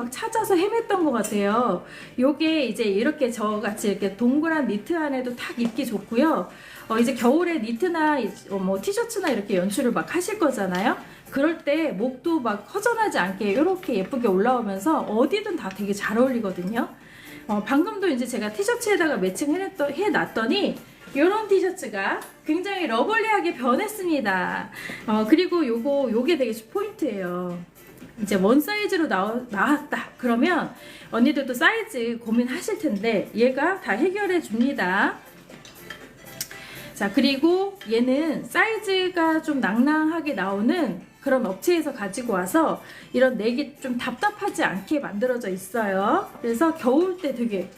막 찾아서 헤맸던 것 같아요. 요게 이제 이렇게 저같이 이렇게 동그란 니트 안에도 탁 입기 좋고요. 어, 이제 겨울에 니트나 이- 어, 뭐 티셔츠나 이렇게 연출을 막 하실 거잖아요. 그럴 때 목도 막 허전하지 않게 이렇게 예쁘게 올라오면서 어디든 다 되게 잘 어울리거든요. 어, 방금도 이제 제가 티셔츠에다가 매칭해놨더, 해놨더니 이런 티셔츠가 굉장히 러블리하게 변했습니다. 어, 그리고 요거 요게 되게 포인트예요. 이제 원 사이즈로 나와, 나왔다. 그러면 언니들도 사이즈 고민하실 텐데 얘가 다 해결해 줍니다. 자, 그리고 얘는 사이즈가 좀 낭낭하게 나오는 그런 업체에서 가지고 와서 이런 내기 좀 답답하지 않게 만들어져 있어요. 그래서 겨울 때 되게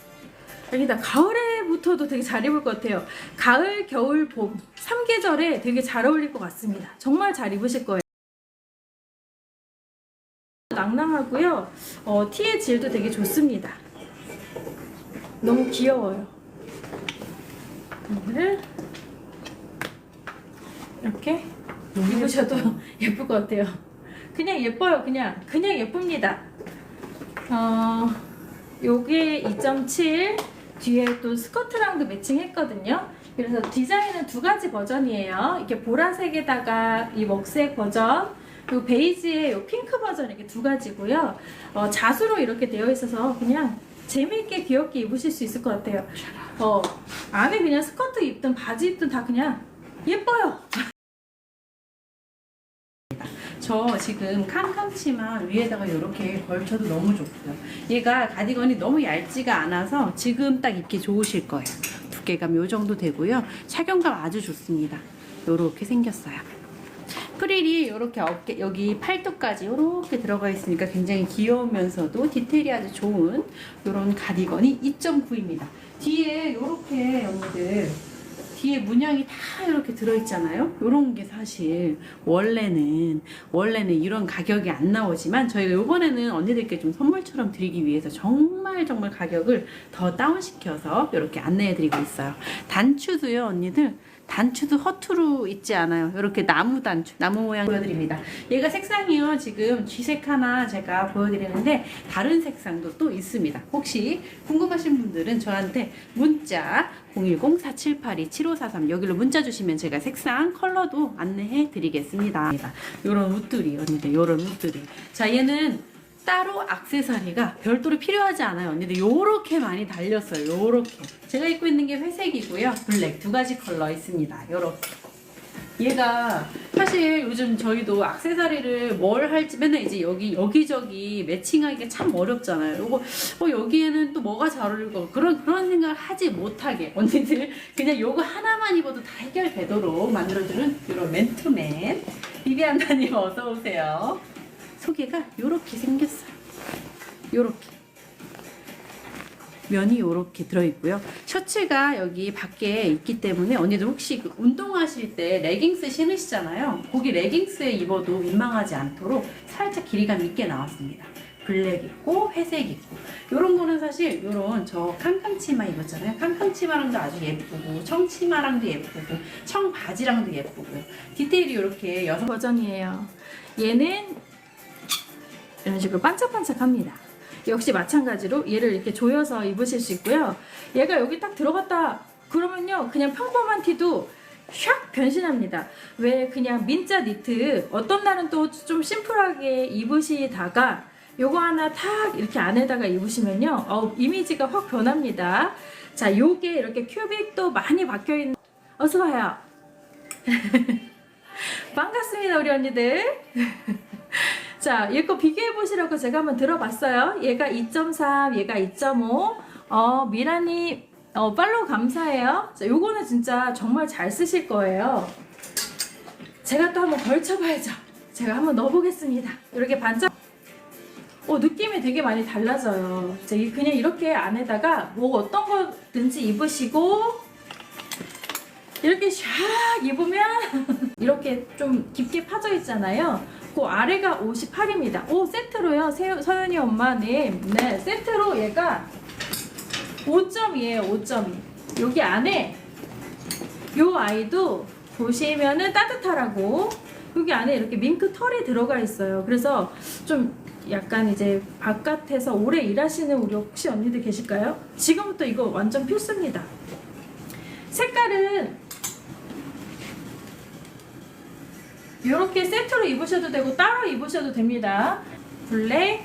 아니다 가을에부터도 되게 잘 입을 것 같아요. 가을, 겨울, 봄 3계절에 되게 잘 어울릴 것 같습니다. 정말 잘 입으실 거예요. 낭낭하고요. 어, 티의 질도 되게 좋습니다. 너무 귀여워요. 이거를 이렇게 입으셔도 예쁠 것 같아요. 그냥 예뻐요. 그냥 그냥 예쁩니다. 어, 요게 2.7 뒤에 또 스커트랑도 매칭했거든요. 그래서 디자인은 두 가지 버전이에요. 이렇게 보라색에다가 이 먹색 버전, 그리고 베이지에 요 핑크 버전 이렇게 두 가지고요. 어, 자수로 이렇게 되어 있어서 그냥 재미있게 귀엽게 입으실 수 있을 것 같아요. 어, 안에 그냥 스커트 입든 바지 입든 다 그냥 예뻐요. 저 지금 캄캄치마 위에다가 이렇게 걸쳐도 너무 좋고요. 얘가 가디건이 너무 얇지가 않아서 지금 딱 입기 좋으실 거예요. 두께감 요 정도 되고요. 착용감 아주 좋습니다. 요렇게 생겼어요. 프릴이 이렇게 어깨 여기 팔뚝까지 이렇게 들어가 있으니까 굉장히 귀여우면서도 디테일이 아주 좋은 이런 가디건이 2.9입니다. 뒤에 이렇게 언니들 뒤에 문양이 다 이렇게 들어있잖아요. 이런 게 사실 원래는 원래는 이런 가격이 안 나오지만 저희가 이번에는 언니들께 좀 선물처럼 드리기 위해서 정말 정말 가격을 더 다운시켜서 이렇게 안내해드리고 있어요. 단추도요, 언니들. 단추도 허투루 있지 않아요. 이렇게 나무 단추, 나무 모양 보여드립니다. 얘가 색상이요. 지금 쥐색 하나 제가 보여드리는데 다른 색상도 또 있습니다. 혹시 궁금하신 분들은 저한테 문자 010-4782-7543 여기로 문자 주시면 제가 색상 컬러도 안내해 드리겠습니다. 요런 옷들이 언니들 요런 옷들이 자 얘는 따로 악세사리가 별도로 필요하지 않아요. 언니들 요렇게 많이 달렸어요. 요렇게. 제가 입고 있는 게 회색이고요. 블랙 두 가지 컬러 있습니다. 요렇게. 얘가 사실 요즘 저희도 악세사리를 뭘 할지 맨날 이제 여기 여기저기 매칭하기가 참 어렵잖아요. 요거 어 여기에는 또 뭐가 잘 어울릴 거 그런 그런 생각을 하지 못하게 언니들 그냥 요거 하나만 입어도 다 해결되도록 만들어주는 이런 맨투맨. 비비안나님 어서 오세요. 소개가 요렇게 생겼어요. 요렇게. 면이 이렇게 들어있고요. 셔츠가 여기 밖에 있기 때문에 언니들 혹시 그 운동하실 때 레깅스 신으시잖아요. 거기 레깅스에 입어도 민망하지 않도록 살짝 길이감 있게 나왔습니다. 블랙 있고 회색 있고 이런 거는 사실 이런 저 캄캄치마 입었잖아요. 캄캄치마랑도 아주 예쁘고 청치마랑도 예쁘고 청바지랑도 예쁘고요. 디테일이 이렇게 여섯 버전이에요. 얘는 이런 식으로 반짝반짝합니다. 역시 마찬가지로 얘를 이렇게 조여서 입으실 수 있고요. 얘가 여기 딱 들어갔다 그러면요 그냥 평범한 티도 샥 변신합니다. 왜 그냥 민자 니트 어떤 날은 또 좀 심플하게 입으시다가 요거 하나 탁 이렇게 안에다가 입으시면요 어, 이미지가 확 변합니다. 자 요게 이렇게 큐빅도 많이 박혀 있는 어서 와요. 반갑습니다 우리 언니들. 자, 얘거 비교해 보시라고 제가 한번 들어봤어요. 얘가 2.3, 얘가 2.5. 어, 미라님, 어, 팔로우 감사해요. 자, 요거는 진짜 정말 잘 쓰실 거예요. 제가 또 한번 걸쳐봐야죠. 제가 한번 넣어보겠습니다. 이렇게 반짝. 어, 느낌이 되게 많이 달라져요. 그냥 이렇게 안에다가 뭐 어떤 거든지 입으시고, 이렇게 샥 입으면 이렇게 좀 깊게 파져 있잖아요. 그 아래가 58입니다. 오 세트로요. 세- 서연이 엄마님. 네 세트로 얘가 5점이에요. 5점이. 여기 안에 요 아이도 보시면은 따뜻하라고 여기 안에 이렇게 밍크 털이 들어가 있어요. 그래서 좀 약간 이제 바깥에서 오래 일하시는 우리 혹시 언니들 계실까요? 지금부터 이거 완전 필수입니다. 색깔은 이렇게 세트로 입으셔도 되고 따로 입으셔도 됩니다. 블랙.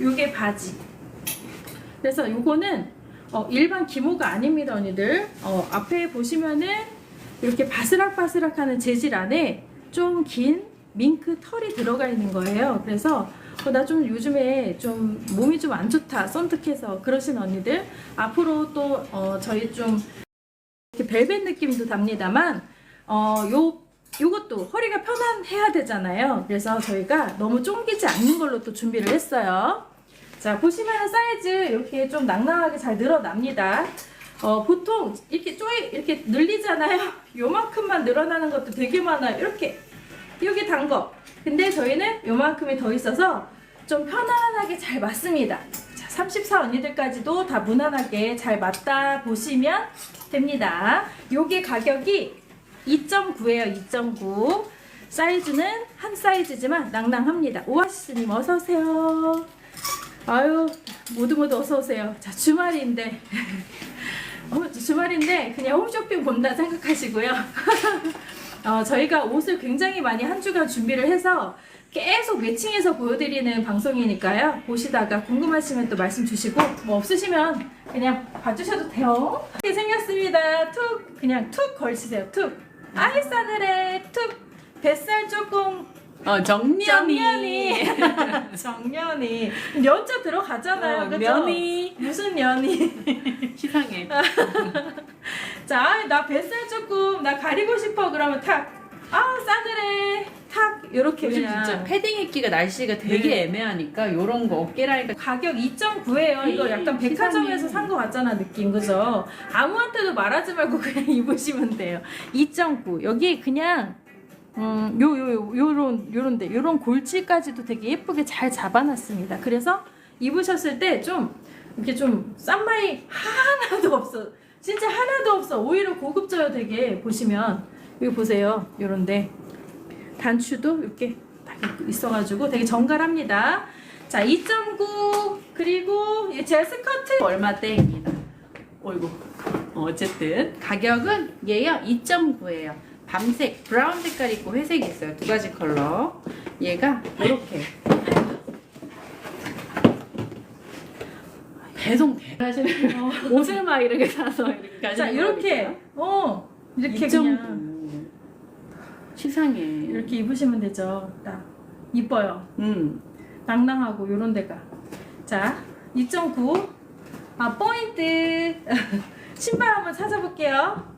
요게 바지. 그래서 요거는 어, 일반 기모가 아닙니다 언니들. 어, 앞에 보시면은 이렇게 바스락바스락하는 재질 안에 좀 긴 밍크 털이 들어가 있는 거예요. 그래서 어, 나 좀 요즘에 좀 몸이 좀 안 좋다 썬득해서 그러신 언니들. 앞으로 또 어, 저희 좀 이렇게 벨벳 느낌도 답니다만 어, 요 요것도 허리가 편안해야 되잖아요. 그래서 저희가 너무 쫑기지 않는 걸로 또 준비를 했어요. 자, 보시면 사이즈 이렇게 좀 낭낭하게 잘 늘어납니다. 어, 보통 이렇게 쪼이, 이렇게 늘리잖아요. 요만큼만 늘어나는 것도 되게 많아요. 이렇게. 여기 단 거. 근데 저희는 요만큼이 더 있어서 좀 편안하게 잘 맞습니다. 자, 34 언니들까지도 다 무난하게 잘 맞다 보시면 됩니다. 요게 가격이 2.9예요. 2.9. 사이즈는 한 사이즈지만 낭낭합니다. 오아시스님 어서 오세요. 아유 모두 모두 어서 오세요. 자 주말인데 어, 주말인데 그냥 홈쇼핑 본다 생각하시고요. 어, 저희가 옷을 굉장히 많이 한 주간 준비를 해서 계속 매칭해서 보여드리는 방송이니까요. 보시다가 궁금하시면 또 말씀 주시고 뭐 없으시면 그냥 봐주셔도 돼요. 이렇게 생겼습니다. 툭 그냥 툭 걸치세요. 툭 아이 싸늘해 툭 뱃살 조금 어, 정년이 정년이 연자 들어가잖아요. 어, 그죠? 면이. 무슨 년이? 시상해. 자, 아이, 나 뱃살 조금 나 가리고 싶어 그러면 탁. 아 싸늘해 탁 이렇게 요즘 그냥. 진짜 패딩 입기가 날씨가 되게 네. 애매하니까 요런 거 어깨라니까 가격 2.9예요. 이거 약간. 백화점에서 산거 같잖아 느낌 그죠? 아무한테도 말하지 말고 그냥 입으시면 돼요. 2.9 여기 그냥 음, 요, 요, 요, 요런, 요런데, 요런 골치까지도 되게 예쁘게 잘 잡아놨습니다. 그래서 입으셨을 때 좀, 이렇게 좀, 싼마이 하나도 없어. 진짜 하나도 없어. 오히려 고급져요, 되게. 보시면. 여기 보세요. 요런데. 단추도 이렇게 딱 있어가지고 되게 정갈합니다. 자, 2.9. 그리고 제 스커트. 얼마대입니다. 어이구. 어, 어쨌든 가격은 얘요 2.9예요. 밤색, 브라운 색깔 있고 회색이 있어요. 두 가지 컬러. 얘가 이렇게 배송 대하시는 어. 옷을 막 이렇게 사서 이렇게 자, 가시는 이렇게. 어. 이렇게 이렇게 그냥. 시상해. 이렇게 입으시면 되죠. 딱 이뻐요. 음. 낭낭하고 요런 데가. 자, 2.9. 아, 포인트. 신발 한번 찾아볼게요.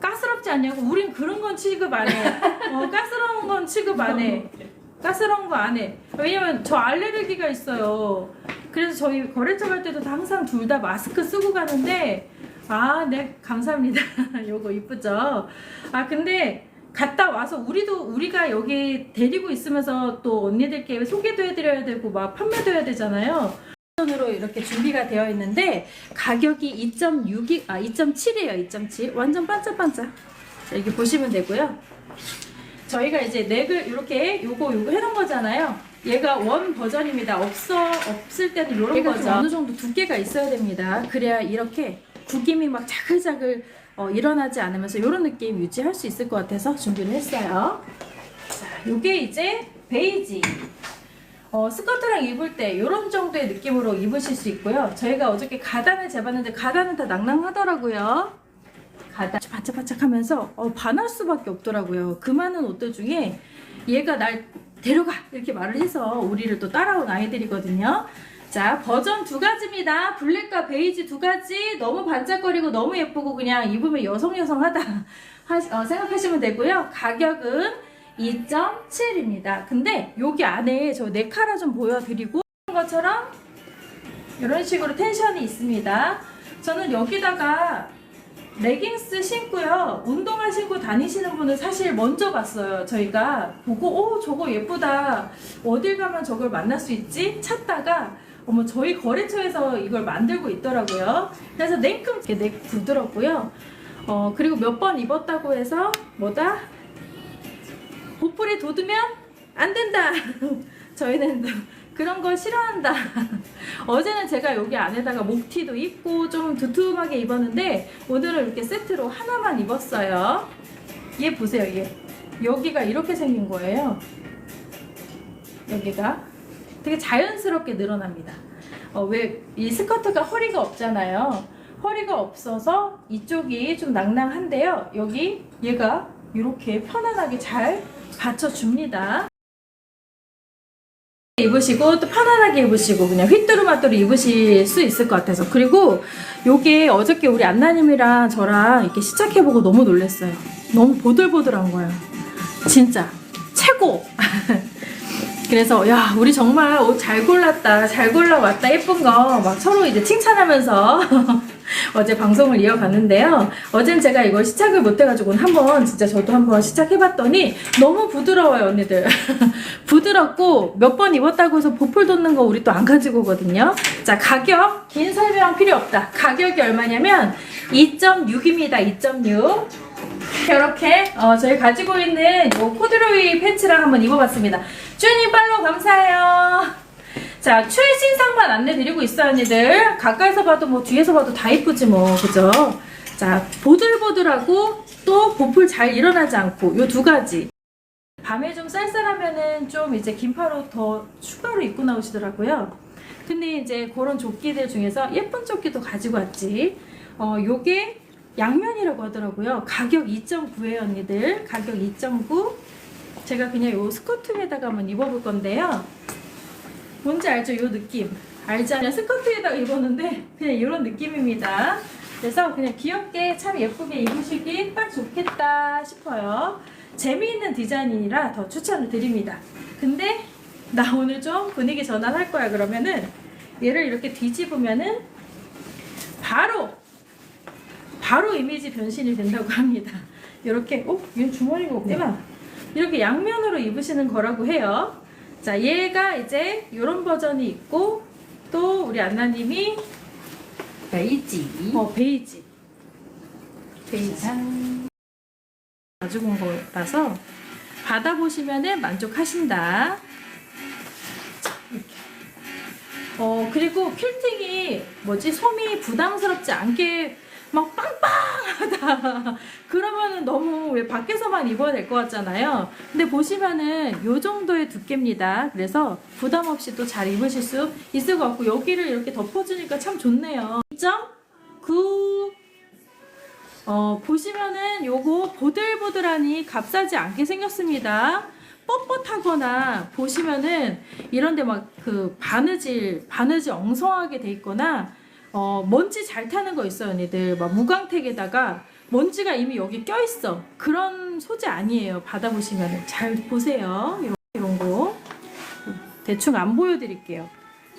가스럽지 않냐고? 우린 그런 건 취급 안 해. 어, 가스러운 건 취급 안 해. 가스러운 거 안 해. 왜냐면 저 알레르기가 있어요. 그래서 저희 거래처 갈 때도 항상 둘 다 마스크 쓰고 가는데, 아, 네, 감사합니다. 요거 이쁘죠? 아, 근데 갔다 와서 우리도, 우리가 여기 데리고 있으면서 또 언니들께 소개도 해드려야 되고, 막 판매도 해야 되잖아요. 으로 이렇게 준비가 되어 있는데 가격이 2.6이 아 2.7이에요 2.7 완전 반짝반짝. 자, 이렇게 보시면 되고요. 저희가 이제 넥을 이렇게 요거 요거 해놓은 거잖아요. 얘가 원 버전입니다. 없어 없을 때는 이런 거죠 좀 어느 정도 두께가 있어야 됩니다. 그래야 이렇게 구김이 막 자글자글 어, 일어나지 않으면서 이런 느낌 유지할 수 있을 것 같아서 준비를 했어요 자 요게 이제 베이지 어, 스커트랑 입을 때 이런 정도의 느낌으로 입으실 수 있고요. 저희가 어저께 가단을 재봤는데 가단은 다 낭낭하더라고요. 가단 바짝바짝하면서 어, 반할 수밖에 없더라고요. 그 많은 옷들 중에 얘가 날 데려가 이렇게 말을 해서 우리를 또 따라온 아이들이거든요. 자 버전 두 가지입니다. 블랙과 베이지 두 가지 너무 반짝거리고 너무 예쁘고 그냥 입으면 여성 여성하다 하- 어, 생각하시면 되고요. 가격은 2.7입니다. 근데 여기 안에 저 네카라 좀 보여드리고 것처럼 이런 식으로 텐션이 있습니다. 저는 여기다가 레깅스 신고요. 운동화 신고 다니시는 분을 사실 먼저 봤어요. 저희가 보고 오 저거 예쁘다. 어딜 가면 저걸 만날 수 있지? 찾다가 어머 저희 거래처에서 이걸 만들고 있더라고요. 그래서 냉큼 이렇게 넥 부드럽고요. 어 그리고 몇 번 입었다고 해서 뭐다 보풀에 돋으면 안 된다. 저희는 그런 거 싫어한다. 어제는 제가 여기 안에다가 목티도 입고 좀 두툼하게 입었는데 오늘은 이렇게 세트로 하나만 입었어요. 얘 보세요, 얘. 여기가 이렇게 생긴 거예요. 여기가 되게 자연스럽게 늘어납니다. 어, 왜 이 스커트가 허리가 없잖아요. 허리가 없어서 이쪽이 좀 낭낭한데요. 여기 얘가 이렇게 편안하게 잘 받쳐줍니다. 입으시고 또 편안하게 입으시고 그냥 휘뚜루마뚜루 입으실 수 있을 것 같아서 그리고 요게 어저께 우리 안나님이랑 저랑 이렇게 시작해보고 너무 놀랐어요 너무 보들보들한 거예요 진짜 최고 그래서 야 우리 정말 옷 잘 골랐다 잘 골라왔다 예쁜 거 막 서로 이제 칭찬하면서 어제 방송을 이어갔는데요. 어젠 제가 이걸 시작을 못해가지고 한번 진짜 저도 한번 시작해봤더니 너무 부드러워요 언니들. 부드럽고 몇 번 입었다고 해서 보풀 돋는 거 우리 또 안 가지고 오거든요. 자 가격 긴 설명 필요 없다. 가격이 얼마냐면 2.6입니다 2.6 이렇게 어, 저희 가지고 있는 요 코드로이 팬츠랑 한번 입어봤습니다. 주님 팔로우 감사해요. 자, 최신 상만 안내드리고 있어요, 언니들. 가까이서 봐도 뭐 뒤에서 봐도 다 이쁘지 뭐, 그죠? 자, 보들보들하고 또 보풀 잘 일어나지 않고 요 두 가지. 밤에 좀 쌀쌀하면은 좀 이제 긴팔옷 더 추가로 입고 나오시더라고요. 근데 이제 그런 조끼들 중에서 예쁜 조끼도 가지고 왔지. 어, 요게 양면이라고 하더라고요. 가격 2.9에요, 언니들. 가격 2.9. 제가 그냥 요 스커트에다가 한번 입어볼 건데요. 뭔지 알죠? 요 느낌. 알죠? 그냥 스커트에다가 입었는데 그냥 이런 느낌입니다. 그래서 그냥 귀엽게 참 예쁘게 입으시기 딱 좋겠다 싶어요. 재미있는 디자인이라 더 추천을 드립니다. 근데 나 오늘 좀 분위기 전환할 거야 그러면은 얘를 이렇게 뒤집으면은 바로 바로 이미지 변신이 된다고 합니다. 이렇게 어? 얘 주머니가 없구나. 이렇게 양면으로 입으시는 거라고 해요. 자, 얘가 이제 이런 버전이 있고 또 우리 안나님이 베이지. 어 베이지 베이지 가지고 온 거라서 받아보시면은 만족하신다. 어 그리고 퀼팅이 뭐지 솜이 부담스럽지 않게 막 빵빵하다. 그러면은 너무 왜 밖에서만 입어야 될 것 같잖아요. 근데 보시면은 요 정도의 두께입니다. 그래서 부담 없이 또 잘 입으실 수 있을 것 같고 여기를 이렇게 덮어주니까 참 좋네요. 2.9 어, 보시면은 요거 보들보들하니 값싸지 않게 생겼습니다. 뻣뻣하거나 보시면은 이런데 막 그 바느질 바느질 엉성하게 돼 있거나 어, 먼지 잘 타는 거 있어요, 언니들. 막 무광택에다가 먼지가 이미 여기 껴 있어. 그런 소재 아니에요. 받아보시면은 잘 보세요. 이런, 이런 거 대충 안 보여드릴게요.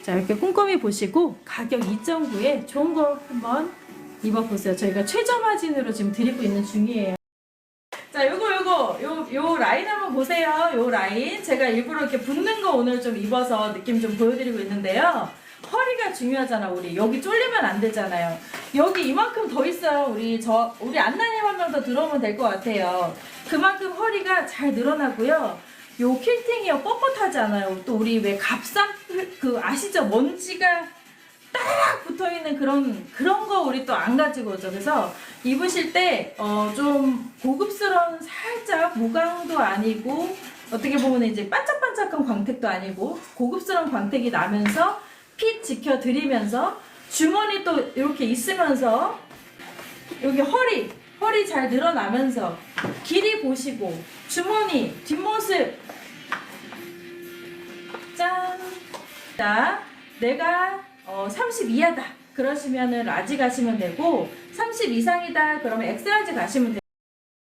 자 이렇게 꼼꼼히 보시고 가격 2.9에 좋은 거 한번 입어보세요. 저희가 최저 마진으로 지금 드리고 있는 중이에요. 자, 요거 요거 요 요 라인 한번 보세요. 요 라인 제가 일부러 이렇게 붙는 거 오늘 좀 입어서 느낌 좀 보여드리고 있는데요. 허리가 중요하잖아 우리 여기 쫄리면 안 되잖아요. 여기 이만큼 더 있어요. 우리 저 우리 안나님 한 명 더 들어오면 될 것 같아요. 그만큼 허리가 잘 늘어나고요. 요 킬팅이요 뻣뻣하지 않아요. 또 우리 왜 값싼 그 아시죠? 먼지가 딱 붙어 있는 그런 그런 거 우리 또 안 가지고 오죠. 그래서 입으실 때 어 좀 고급스러운 살짝 무광도 아니고 어떻게 보면 이제 반짝반짝한 광택도 아니고 고급스러운 광택이 나면서 핏 지켜 드리면서 주머니 또 이렇게 있으면서 여기 허리 허리 잘 늘어나면서 길이 보시고 주머니 뒷모습 짠. 자, 내가 어, 30 이하다. 그러시면은 라지 가시면 되고 30 이상이다. 그러면 엑스라지 가시면 돼요.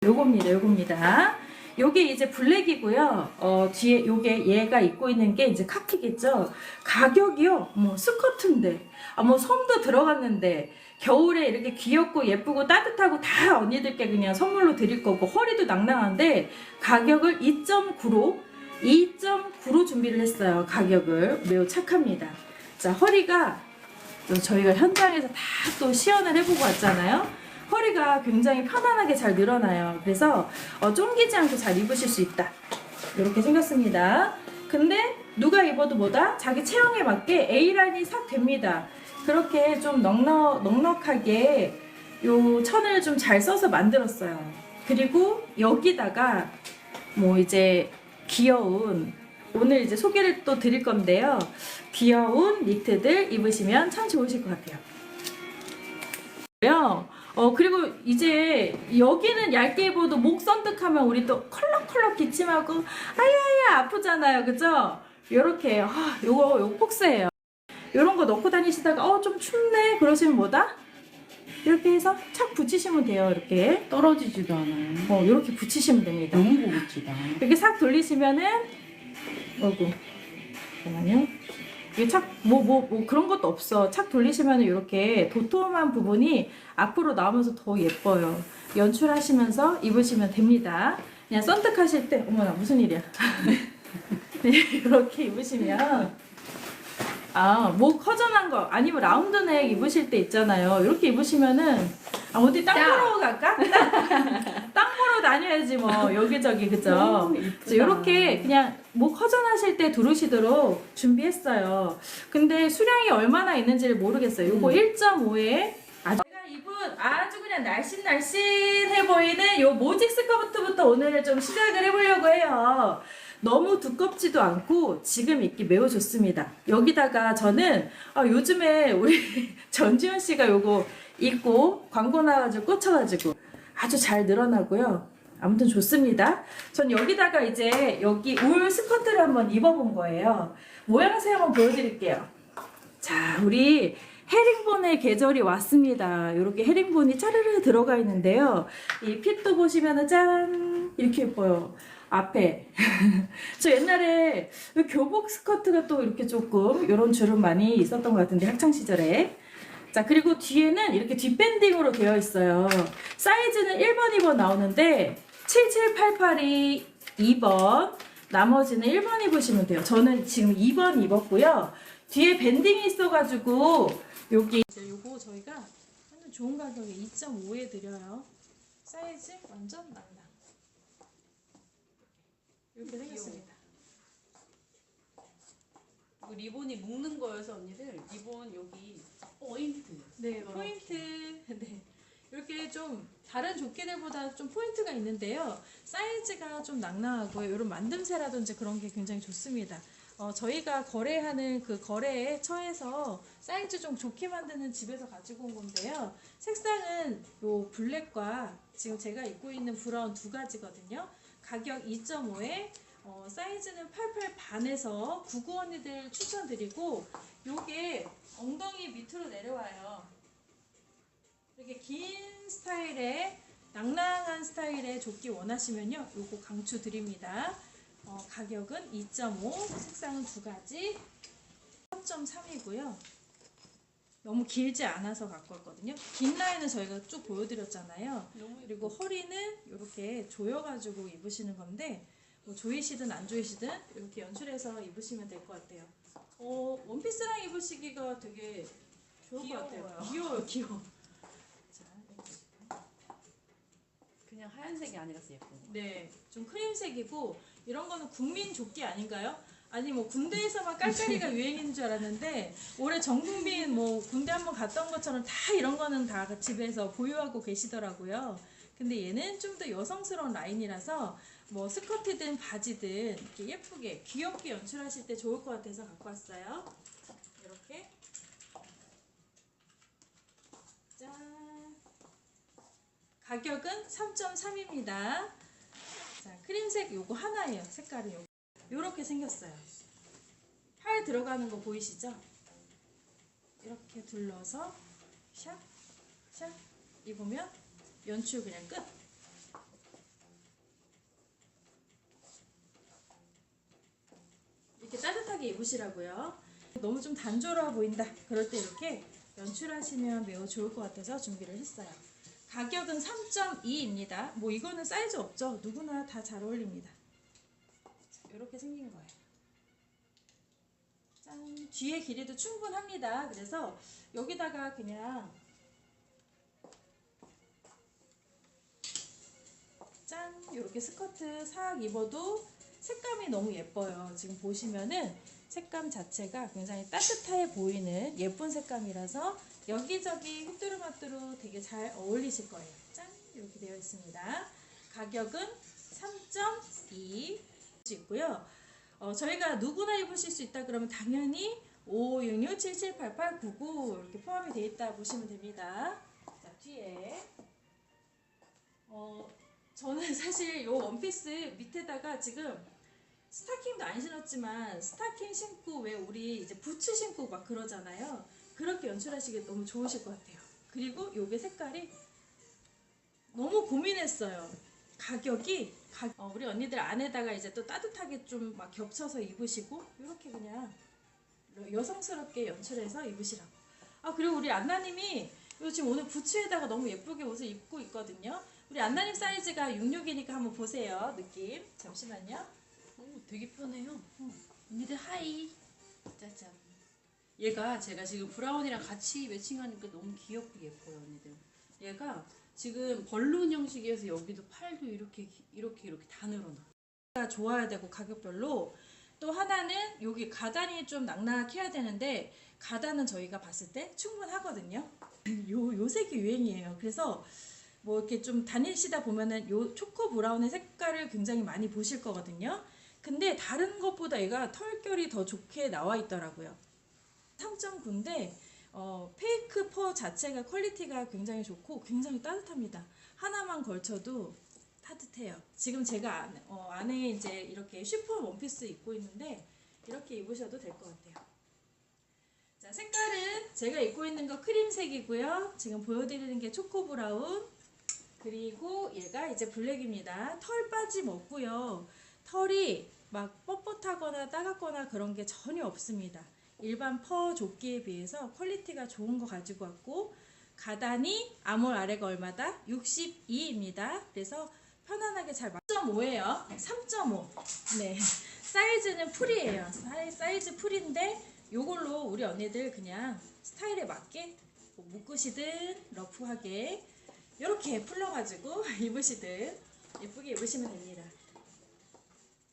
요겁니다. 요겁니다. 요게 이제 블랙이고요. 어, 뒤에 요게 얘가 입고 있는 게 이제 카키겠죠. 가격이요. 뭐 스커트인데, 아, 뭐 솜도 들어갔는데, 겨울에 이렇게 귀엽고 예쁘고 따뜻하고 다 언니들께 그냥 선물로 드릴 거고, 허리도 낭낭한데, 가격을 2.9로, 2.9로 준비를 했어요. 가격을. 매우 착합니다. 자, 허리가 또 저희가 현장에서 다 또 시연을 해보고 왔잖아요. 허리가 굉장히 편안하게 잘 늘어나요. 그래서 어, 쫑기지 않고 잘 입으실 수 있다. 이렇게 생겼습니다. 근데 누가 입어도 뭐다? 자기 체형에 맞게 A라인이 싹 됩니다. 그렇게 좀 넉넉, 넉넉하게 요 천을 좀 잘 써서 만들었어요. 그리고 여기다가 뭐 이제 귀여운 오늘 이제 소개를 또 드릴 건데요. 귀여운 니트들 입으시면 참 좋으실 것 같아요. 요. 어 그리고 이제 여기는 얇게 입어도 목 선득하면 우리 또 컬럭컬럭 기침하고 아야야 아프잖아요 그죠? 요렇게 아 요거 요거 폭스예요 요런 거 넣고 다니시다가 어 좀 춥네 그러시면 뭐다? 이렇게 해서 착 붙이시면 돼요 이렇게 떨어지지도 않아요. 어 요렇게 붙이시면 됩니다 너무 고급지다. 이렇게 싹 돌리시면은 어구 잠깐만요 이게 착뭐 뭐 뭐 그런 것도 없어. 착 돌리시면은 이렇게 도톰한 부분이 앞으로 나오면서 더 예뻐요. 연출하시면서 입으시면 됩니다. 그냥 썬득하실 때 어머나 무슨 일이야? 네, 이렇게 입으시면 아 목 허전한 거 아니면 라운드 넥 입으실 때 있잖아요 이렇게 입으시면은 아 어디 땅 야. 보러 갈까? 땅, 땅 보러 다녀야지 뭐 여기저기 그죠? 그래서. 이렇게 그냥 목 허전하실 때 두르시도록 준비했어요. 근데 수량이 얼마나 있는지를 모르겠어요. 요거 음. 1.5에 아주 제가 입은 아주 그냥 날씬날씬해 보이는 요 모직 스커트부터 오늘 좀 시작을 해보려고 해요. 너무 두껍지도 않고 지금 입기 매우 좋습니다. 여기다가 저는 아, 요즘에 우리 전지현 씨가 요거 입고 광고 나가지고 꽂혀가지고 아주 잘 늘어나고요. 아무튼 좋습니다. 전 여기다가 이제 여기 울 스커트를 한번 입어본 거예요. 모양새 한번 보여드릴게요. 자, 우리 헤링본의 계절이 왔습니다. 이렇게 헤링본이 짜르르 들어가 있는데요. 이 핏도 보시면은 짠! 이렇게 예뻐요. 앞에. 저 옛날에 교복 스커트가 또 이렇게 조금 이런 줄은 많이 있었던 것 같은데, 학창 시절에. 자, 그리고 뒤에는 이렇게 뒷밴딩으로 되어 있어요. 사이즈는 1번, 2번 나오는데, 7788이 2번, 나머지는 1번 입으시면 돼요. 저는 지금 2번 입었고요. 뒤에 밴딩이 있어가지고, 여기. 요거 저희가 완전 좋은 가격에 2.5에 드려요. 사이즈 완전 낭낭. 이렇게 생겼습니다. 이거 리본이 묶는 거여서 언니들 리본 여기 포인트. 네. 포인트. 네. 이렇게 좀 다른 조끼들보다 좀 포인트가 있는데요. 사이즈가 좀 낭낭하고요. 이런 만듦새라든지 그런 게 굉장히 좋습니다. 어, 저희가 거래하는 그 거래에 처해서 사이즈 좀 좋게 만드는 집에서 가지고 온 건데요. 색상은 요 블랙과 지금 제가 입고 있는 브라운 두 가지거든요. 가격 2.5에 어, 사이즈는 88 반에서 99 언니들 추천드리고 요게 엉덩이 밑으로 내려와요. 이렇게 긴 스타일의 낭낭한 스타일의 조끼 원하시면요. 요거 강추 드립니다. 어, 가격은 2.5, 색상은 두 가지. 3.3이고요. 너무 길지 않아서 갖고 왔거든요. 긴 라인은 저희가 쭉 보여드렸잖아요. 그리고 허리는 이렇게 조여가지고 입으시는 건데 뭐 조이시든 안 조이시든 이렇게 연출해서 입으시면 될 것 같아요. 어, 원피스랑 입으시기가 되게 좋을 것 같아요. 귀여워요. 귀여워요, 귀여워. 자. 그냥 하얀색이 아니라서 예쁜 거. 네, 좀 크림색이고 이런 거는 국민 조끼 아닌가요? 아니 뭐 군대에서만 깔깔이가 유행인 줄 알았는데 올해 전 국민 뭐 군대 한번 갔다 온 것처럼 다 이런 거는 다 집에서 보유하고 계시더라고요. 근데 얘는 좀 더 여성스러운 라인이라서 뭐 스커트든 바지든 이렇게 예쁘게 귀엽게 연출하실 때 좋을 것 같아서 갖고 왔어요. 이렇게 짠. 가격은 3.3입니다. 자, 크림색 요거 하나예요. 색깔이 요거. 요렇게 생겼어요. 팔 들어가는 거 보이시죠? 이렇게 둘러서 샥, 샥 입으면 연출 그냥 끝. 이렇게 따뜻하게 입으시라고요. 너무 좀 단조로워 보인다. 그럴 때 이렇게 연출하시면 매우 좋을 것 같아서 준비를 했어요. 가격은 3.2입니다. 뭐 이거는 사이즈 없죠. 누구나 다 잘 어울립니다. 이렇게 생긴 거예요. 짠. 뒤에 길이도 충분합니다. 그래서 여기다가 그냥 짠 이렇게 스커트 싹 입어도 색감이 너무 예뻐요. 지금 보시면은 색감 자체가 굉장히 따뜻해 보이는 예쁜 색감이라서 여기저기 휘뚜루마뚜루 되게 잘 어울리실 거예요. 짠! 이렇게 되어 있습니다. 가격은 3.2 있고요. 어, 저희가 누구나 입으실 수 있다 그러면 당연히 5566 7788 99 이렇게 포함이 되어 있다 보시면 됩니다. 자, 뒤에 어, 저는 사실 이 원피스 밑에다가 지금 스타킹도 안 신었지만 스타킹 신고 왜 우리 이제 부츠 신고 막 그러잖아요. 그렇게 연출하시기 너무 좋으실 것 같아요. 그리고 요게 색깔이 너무 고민했어요. 가격이 가- 어, 우리 언니들 안에다가 이제 또 따뜻하게 좀 막 겹쳐서 입으시고 이렇게 그냥 여성스럽게 연출해서 입으시라고. 아 그리고 우리 안나님이 요 지금 오늘 부츠에다가 너무 예쁘게 옷을 입고 있거든요. 우리 안나님 사이즈가 66이니까 한번 보세요. 느낌. 잠시만요. 오, 되게 편해요. 언니들 하이. 짜잔. 얘가 제가 지금 브라운이랑 같이 매칭하니까 너무 귀엽고 예뻐요, 언니들. 얘가 지금 벌룬 형식이어서 여기도 팔도 이렇게 기- 이렇게 이렇게 다 늘어나. 가 좋아야 되고 가격별로 또 하나는 여기 가단이 좀 낙낙해야 되는데 가단은 저희가 봤을 때 충분하거든요. 요, 요 색이 유행이에요. 그래서 뭐 이렇게 좀 다니시다 보면은 요 초코 브라운의 색깔을 굉장히 많이 보실 거거든요. 근데 다른 것보다 얘가 털결이 더 좋게 나와 있더라고요. 3.9인데 어, 페이크 퍼 자체가 퀄리티가 굉장히 좋고 굉장히 따뜻합니다. 하나만 걸쳐도 따뜻해요. 지금 제가 안, 어, 안에 이제 이렇게 쉬폰 원피스 입고 있는데 이렇게 입으셔도 될 것 같아요. 자, 색깔은 제가 입고 있는 거 크림색이고요. 지금 보여드리는 게 초코 브라운. 그리고 얘가 이제 블랙입니다. 털 빠짐 없고요. 털이 막 뻣뻣하거나 따갑거나 그런 게 전혀 없습니다. 일반 퍼 조끼에 비해서 퀄리티가 좋은 거 가지고 왔고 가단이 암홀 아래가 얼마다? 62입니다. 그래서 편안하게 잘 3.5예요. 3.5. 네. 사이즈는 풀이에요. 사이- 사이즈 풀인데 요걸로 우리 언니들 그냥 스타일에 맞게 뭐 묶으시든 러프하게 이렇게 풀러가지고 입으시든 예쁘게 입으시면 됩니다.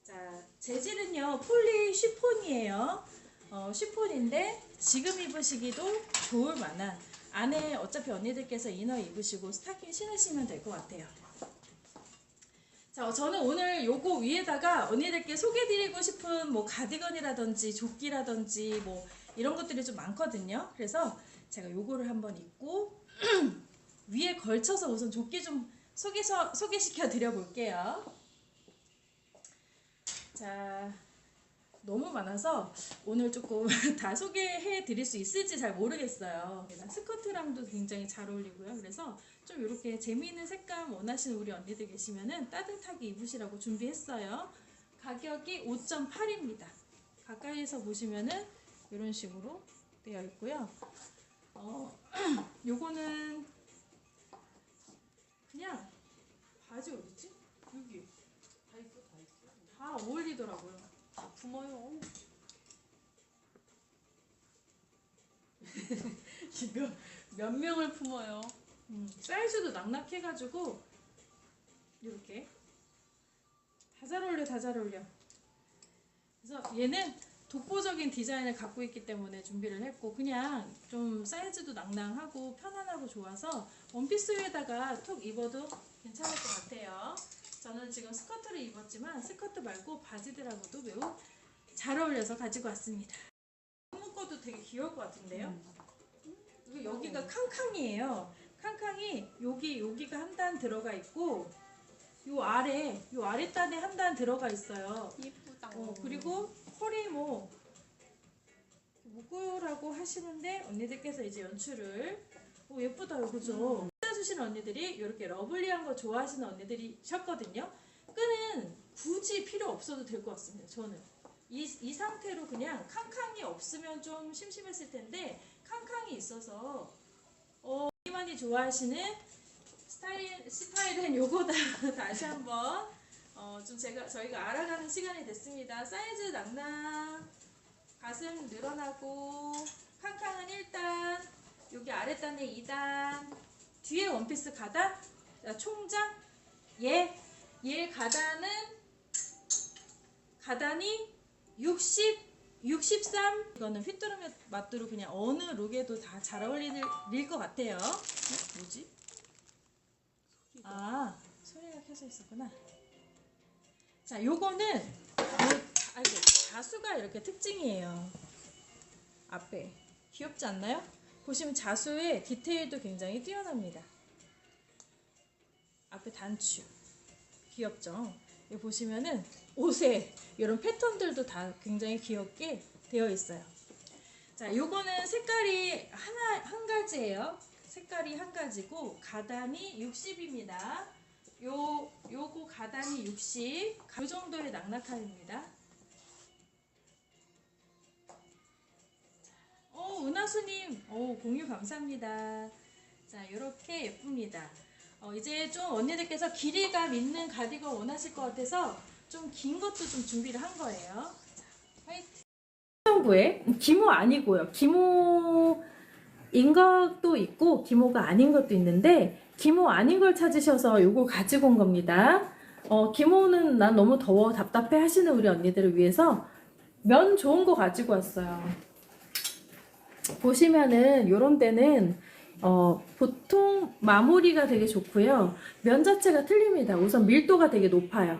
자, 재질은요 폴리 쉬폰이에요. 어, 쉬폰인데 지금 입으시기도 좋을 만한 안에 어차피 언니들께서 이너 입으시고 스타킹 신으시면 될 것 같아요. 자, 저는 오늘 요거 위에다가 언니들께 소개드리고 싶은 뭐 가디건이라든지 조끼라든지 뭐 이런 것들이 좀 많거든요. 그래서 제가 요거를 한번 입고 위에 걸쳐서 우선 조끼 좀 소개서, 소개시켜 드려 볼게요. 자, 너무 많아서 오늘 조금 다 소개해 드릴 수 있을지 잘 모르겠어요. 스커트랑도 굉장히 잘 어울리고요. 그래서 좀 이렇게 재미있는 색감 원하시는 우리 언니들 계시면은 따뜻하게 입으시라고 준비했어요. 가격이 5.8입니다. 가까이에서 보시면은 이런 식으로 되어 있고요. 어, 요거는 그냥 바지 어디지? 여기 다 있어, 다 있어. 다 어울리더라고요. 다 품어요. 이거 몇 명을 품어요? 음, 사이즈도 낙낙해가지고 이렇게 다 잘 어울려 다 잘 어울려 그래서 얘는 독보적인 디자인을 갖고 있기 때문에 준비를 했고 그냥 좀 사이즈도 낭낭하고 편안하고 좋아서 원피스 위에다가 톡 입어도 괜찮을 것 같아요 저는 지금 스커트를 입었지만 스커트 말고 바지들하고도 매우 잘 어울려서 가지고 왔습니다 묶어도 되게 귀여울 것 같은데요 이거 여기가 캉캉이에요. 캉캉이 여기 여기가 한 단 들어가 있고 요 아래 요 아래 단에 한 단 들어가 있어요. 예쁘다. 어, 그리고 컬이 뭐 묶으라고 하시는데 언니들께서 이제 연출을 오 예쁘다 그죠? 주시는 언니들이 이렇게 러블리한 거 좋아하시는 언니들이셨거든요. 끈은 굳이 필요 없어도 될 것 같습니다. 저는 이, 이 상태로 그냥 캉캉이 없으면 좀 심심했을 텐데 캉캉이 있어서 어, 많이 좋아하시는 스타일 스타일은 요거다. 다시 한번 어, 좀 제가 저희가 알아가는 시간이 됐습니다. 사이즈 낭낭. 가슴 늘어나고 캉캉은 1단 여기 아랫단에 2단. 뒤에 원피스 가단 자, 총장. 얘, 얘 가단은 가단이 60, 63 이거는 휘뚜루미 맛두루 그냥 어느 룩에도 다 잘 어울릴 것 같아요. 어? 뭐지? 아 소리가 켜져 있었구나. 자 요거는 요, 아이고 자수가 이렇게 특징이에요. 앞에 귀엽지 않나요? 보시면 자수의 디테일도 굉장히 뛰어납니다. 앞에 단추 귀엽죠? 여기 보시면은 옷에 이런 패턴들도 다 굉장히 귀엽게 되어 있어요. 자, 요거는 색깔이 하나 한 가지예요. 색깔이 한 가지고 가단이 60입니다. 요 요거 가단이 60. 요 정도의 낙낙함입니다. 오, 은하수님, 오, 공유 감사합니다. 자, 이렇게 예쁩니다. 어, 이제 좀 언니들께서 길이감 있는 가디건 원하실 것 같아서 좀 긴 것도 좀 준비를 한 거예요. 자, 화이트. 구에 기모 아니고요. 기모인 것도 있고 기모가 아닌 것도 있는데 기모 아닌 걸 찾으셔서 요거 가지고 온 겁니다. 어, 기모는 난 너무 더워 답답해 하시는 우리 언니들을 위해서 면 좋은 거 가지고 왔어요. 보시면은 요런 데는 어, 보통 마무리가 되게 좋고요. 면 자체가 틀립니다. 우선 밀도가 되게 높아요.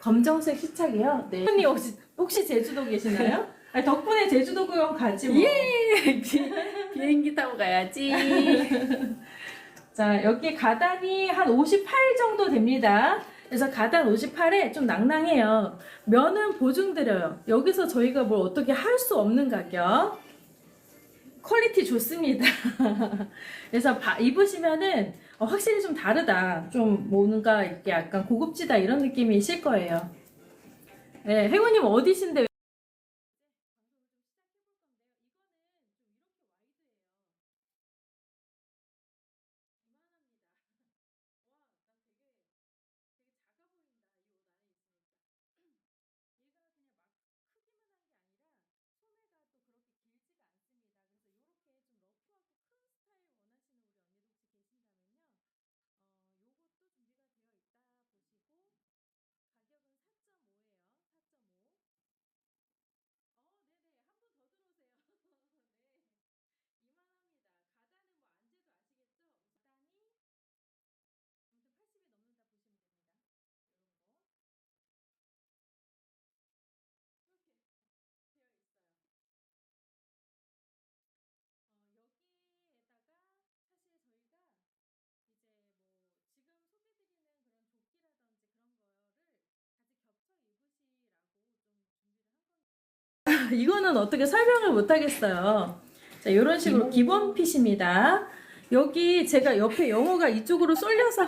검정색 시착이요. 네. 언니 혹시, 혹시 제주도 계시나요? 아니, 덕분에 제주도 구경 가지 뭐. 예! 비, 비행기 타고 가야지. 자, 여기 가단이 한 58 정도 됩니다. 그래서 가단 58에 좀 낭낭해요. 면은 보증드려요. 여기서 저희가 뭘 어떻게 할 수 없는 가격. 퀄리티 좋습니다. 그래서 바- 입으시면은 어, 확실히 좀 다르다. 좀 뭔가 이렇게 약간 고급지다 이런 느낌이실 거예요. 네, 행우님 어디신데? 이거는 어떻게 설명을 못 하겠어요. 자, 이런 식으로 기본 핏입니다. 여기 제가 옆에 영어가 이쪽으로 쏠려서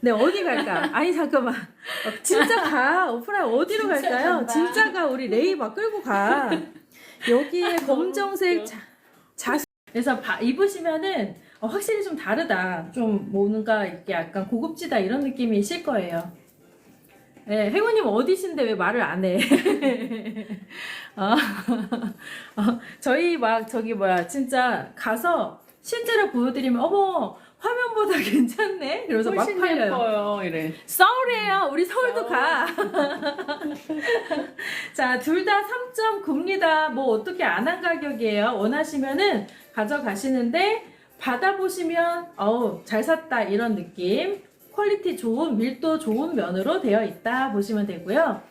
네, 어디 갈까? 아니, 잠깐만. 어, 진짜 가. 오프라인 어디로 진짜 갈까요? 간다. 진짜 가 우리 레이 막 끌고 가. 여기에 검정색. 자, 자수. 그래서 바- 입으시면은 어, 확실히 좀 다르다. 좀 뭔가 이렇게 약간 고급지다 이런 느낌이실 거예요. 네, 행우님 어디신데 왜 말을 안 해? 어, 어, 저희 막 저기 뭐야 진짜 가서 실제로 보여드리면 어머 화면보다 괜찮네. 그래서 막 팔려요. 예뻐요. 이래. 서울이에요. 우리 서울도 가. 자, 둘 다 3.9입니다. 뭐 어떻게 안 한 가격이에요. 원하시면은 가져가시는데 받아보시면 어우 잘 샀다 이런 느낌. 퀄리티 좋은 밀도 좋은 면으로 되어 있다 보시면 되고요.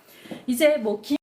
이제 뭐 기...